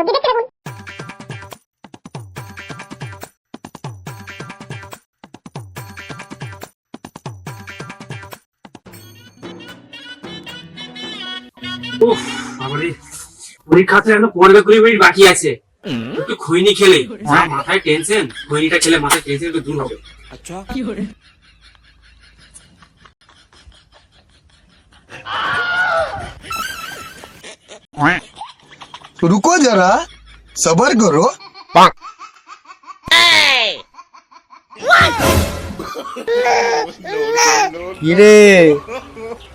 অব্দি দেখতে থাকুন উফ পরীক্ষাতে এখন পনেরো কুড়ি মিনিট বাকি আছে। একটু খৈনি খেলে। মাথায় টেনশন খৈনিটা খেলে মাথায় টেনশন একটু দূর হবে। रुको जरा सबर करो কিরে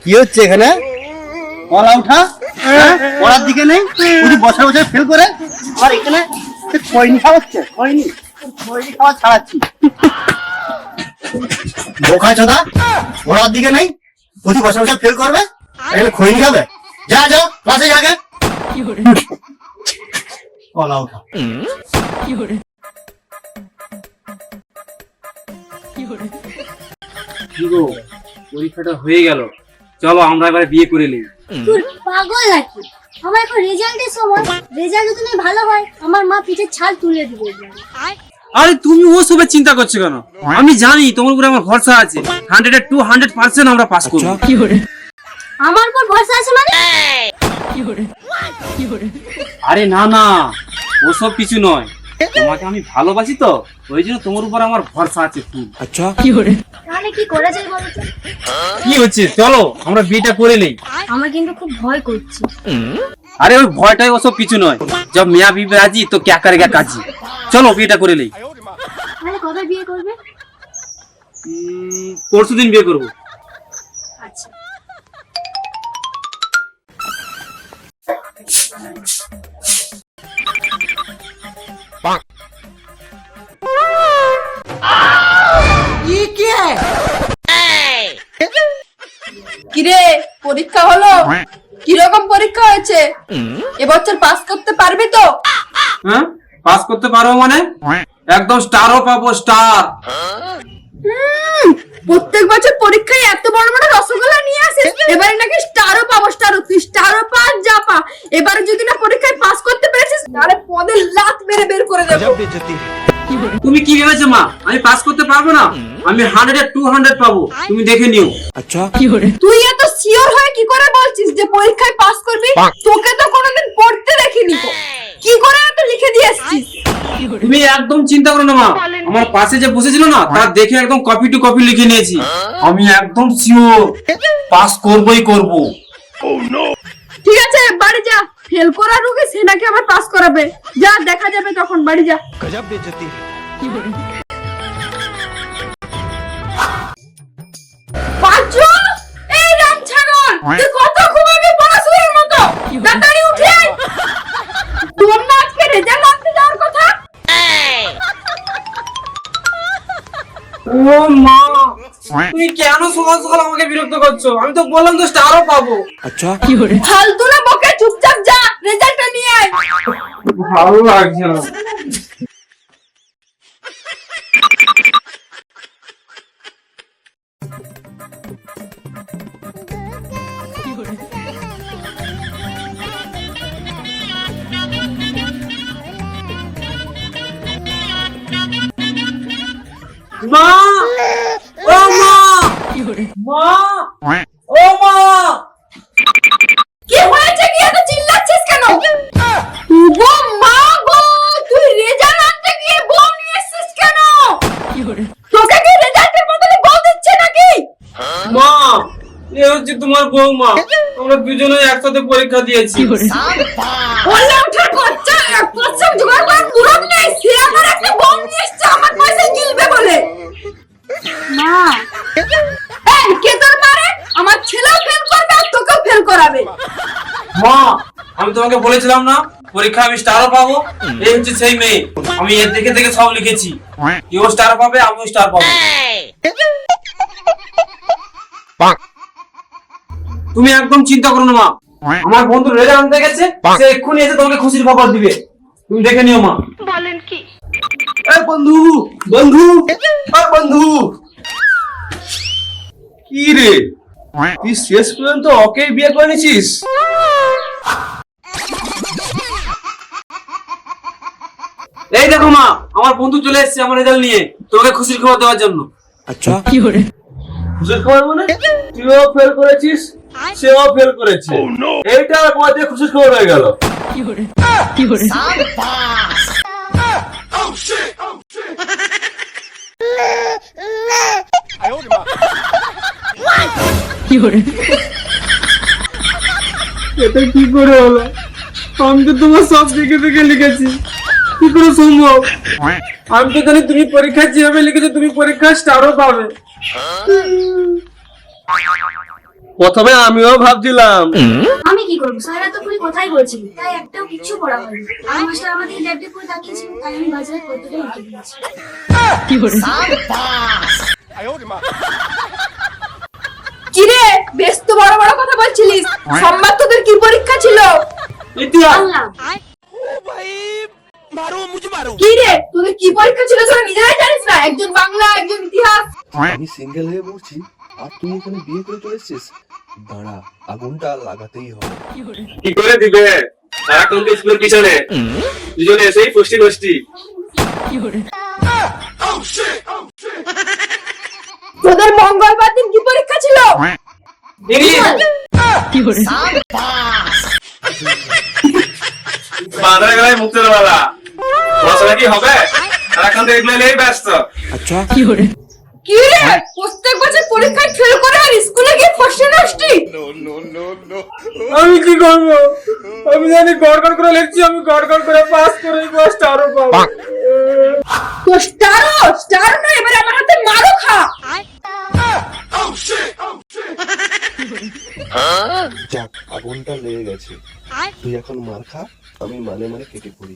কি হচ্ছে এখানে কলা উঠা হ্যাঁ? পড়ার দিকে নেই শুধু বছর বছর ফেল করে আর এখানে সে খয়নি খাওয়াচ্ছে খয়নি খয়নি খাওয়া ছাড়াচ্ছি বোকা চোদা পড়ার দিকে নেই প্রতি বছর বছর ফেল করবে এখানে খয়নি খাবে যা যা ক্লাসে যাকে কলা উঠা গো পরীক্ষাটা হয়ে গেল। চলো আমরা এবারে বিয়ে করে নিই। তুই পাগল নাকি? আমার এখন রেজাল্টের সময়। রেজাল্ট যদি ভালো হয় আমার মা পিঠের ছাল তুলে দিবে। আরে তুমি ও সবের চিন্তা করছ কেন? আমি জানি তোমার উপরে আমার ভরসা আছে। হান্ড্রেড টু হান্ড্রেড পার্সেন্ট আমরা পাস করব। আমার উপর ভরসা আছে মানে? আরে না না ওসব কিছু নয়। তোমাকে আমি ভালোবাসি তো ওই জন্য তোমার উপর আমার ভরসা আছে খুব। তাহলে কি করা যায় বলো তো? কি হচ্ছে? চলো আমরা বিয়েটা করে নেই। আমার কিন্তু খুব ভয় করছে। আরে ওই ভয়টাই ওসব কিছু নয়। জব মিয়া বিবি রাজি তো ক্যা করেগা কাজী চলো বিয়েটা করে নেই। তাহলে কবে বিয়ে করবে? পরশু দিন বিয়ে করব। আচ্ছা। কিরে পরীক্ষা হলো? কীরকম পরীক্ষা হয়েছে? এবছর পাস করতে পারবি তো? হ্যাঁ? পাস করতে পারব মানে? একদম স্টারও পাবো স্টার। প্রত্যেক বছর পরীক্ষায় এত বড় বড় রসগোল্লা নিয়ে আসিস? এবারে নাকি স্টারও পাবো স্টারও। তুই স্টারও পাস যা পা এবারে যদি না পরীক্ষায় পাস করতে পেরেছিস তাহলে পদের লাত মেরে বের করে তুমি কি ভেবেছো মা? আমি পাস করতে পারব না? আমি হান্ড্রেড টু হান্ড্রেড পাবো। তুমি দেখে নিও। তুই এত সিওর হয়ে কি করে বলছিস যে পরীক্ষায় পাস করবি? তোকে তো কোনোদিন পড়তে দেখিনি কি করে এত লিখে দিয়ে তুমি একদম চিন্তা করো না মা। আমার পাশে যে বসেছিল না তার দেখে একদম কপি টু কপি লিখে নিয়েছি। আমি একদম শিওর পাস করবই করব। ঠিক আছে বাড়ি যা। ফেল করা রোগে সে নাকি আবার পাস করাবে। যা দেখা যাবে তখন বাড়ি যা। পাঁচু এই রাম ছাগল তুই কত ঘুমাবি পড়াশোনার মতো? তাড়াতাড়ি উঠে আয়। তোর না আজকে রেজাল্ট আনতে যাওয়ার কথা? ও মা তুমি কেন সকাল সকাল আমাকে বিরক্ত করছ? আমি তো বললাম তো আরও পাবো। আচ্ছা। কি করে ফালতু না বকে যা রেজাল্টটা নিয়ে আয়। ভালো লাগছে না। মা! ও মা! মা! ও মা! তোকে কি রেজাল্টের বদলে বউ দিচ্ছে নাকি? মা এ হচ্ছে তোমার বৌমা। আমরা দুজনে একসাথে পরীক্ষা দিয়েছি। বললে ওঠার খরচা এক জোগাড় নেই সে আমার একটা বউ নিয়ে এসছে আমার পয়সা গিলবে বলে। মা। এই কে তোর মারে? আমার ছেলেও ফেল করবে আর তোকেও ফেল করাবে। মা আমি তোমাকে বলেছিলাম না? পরীক্ষা আমি স্টারও পাবো। এই হচ্ছে সেই মেয়ে। আমি এর দেখে দেখে সব লিখেছি। কেউ স্টার পাবে আমিও স্টার পাবো। তুমি একদম চিন্তা করো না মা। আমার বন্ধু রেজাল্ট আনতে গেছে সে এক্ষুনি এসে তোমাকে খুশির খবর দিবে। তুমি দেখে নিও মা। বলেন এ বন্ধু বন্ধু আর বন্ধু। কি রে? তুই শেষ পর্যন্ত ওকে বিয়ে করে নিছিস এই দেখো মা আমার বন্ধু চলে এসেছে আমার রেজাল্ট নিয়ে তোমাকে খুশির খবর দেওয়ার জন্য। আচ্ছা। কি করে? খুশির খবর মানে? তুইও ফেল করেছিস সেও ফেল করেছে। এইটা মধ্যে খুশির খবর হয়ে গেল। কি এটা কি করে হলো? আমি তো তোমার সব দেখে দেখে লিখেছি। কি করে সম্ভব আমি তো জানি তুমি পরীক্ষা যেভাবে লিখেছো তুমি পরীক্ষা স্টারও পাবে। প্রথমে আমিও ভাবছিলাম। আমি কি করব? স্যার তো পুরো কথাই বলছিল তাই একটাও কিছু করা হয়নি। আমি মাস্টার আমাদের করে তাই আমি বাজারে লিখে দিয়েছি কিরে বেশ তো বড় বড় কথা বলছিলিস? সোমবার তোদের কি পরীক্ষা ছিল? ইতিহাস। আল্লাহ কি রে? তোদের কি পরীক্ষা ছিল তোরা নিজেরাই জানিস না? একজন বাংলা একজন ইতিহাস। আমি সিঙ্গেল হয়ে আর তুই এখানে বিয়ে করে চলে এসেছিস? দাঁড়া আগুনটা লাগাতেই হবে। কি করে দিবে? এখন তো স্কুলের পিছনে। দুজনে এসেই ফষ্টি ফষ্টি তোদের মঙ্গলবার দিন কি পরীক্ষা ছিল? বাঁধা গেলায় মুক্তের বেলা। পড়াশোনা কি হবে? সারাক্ষণ তো এগুলো নিয়েই ব্যস্ত। কি রে? প্রত্যেক বছর পরীক্ষায় ফেল করে আর স্কুলে গিয়ে ফসে নষ্টি আমি কি করব? আমি জানি গড় গড় করে লিখছি আমি গড় গড় করে পাস করে স্টারও পাবো। তো স্টারও স্টার না এবারে আমার হাতে মারো খা। যাক আগুনটা লেগে গেছে। তুই এখন মার খা আমি মানে মানে কেটে পড়ি।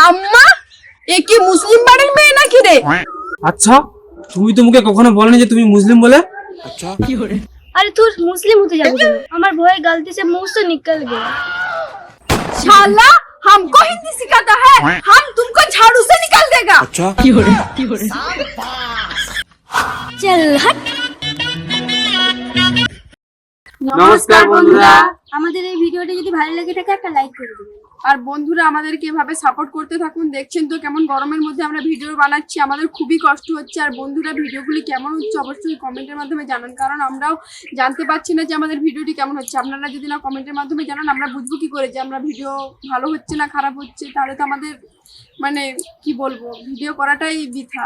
আম্মা এ কি মুসলিম বাড়ির মেয়ে নাকি রে আচ্ছা তুমি তো মুখে কখনো বলনি যে তুমি মুসলিম বলে अरे तू मुस्लिम होते जाओ हमार भोए गलती से मुंह से निकल गया शाला हमको हिंदी सिखाता है हम तुमको झाड़ू से निकाल देगा चल हट নমস্কার বন্ধুরা আমাদের এই ভিডিওটা যদি ভালো লেগে থাকে একটা লাইক করে দিবেন আর বন্ধুরা, আমাদেরকে এভাবে সাপোর্ট করতে থাকুন। দেখছেন তো কেমন গরমের মধ্যে আমরা ভিডিও বানাচ্ছি। আমাদের খুবই কষ্ট হচ্ছে। আর বন্ধুরা ভিডিওগুলি কেমন হচ্ছে অবশ্যই কমেন্টের মাধ্যমে জানান। কারণ আমরাও জানতে পারছি না যে আমাদের ভিডিওটি কেমন হচ্ছে। আপনারা যদি না কমেন্টের মাধ্যমে জানান, আমরা বুঝব কি করে যে আমরা ভিডিও ভালো হচ্ছে না খারাপ হচ্ছে। তাহলে তো আমাদের মানে কি বলব ভিডিও করাটাই বৃথা।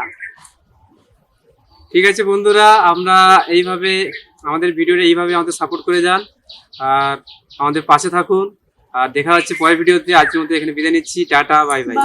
ঠিক আছে বন্ধুরা, আমরা এইভাবে, আমাদের ভিডিওটা এইভাবে আমাদের সাপোর্ট করে যান। আর আমাদের পাশে থাকুন। আর দেখা হচ্ছে পরের ভিডিওতে। আজকের মধ্যে এখানে বিদায় নিচ্ছি। Tata bye bye.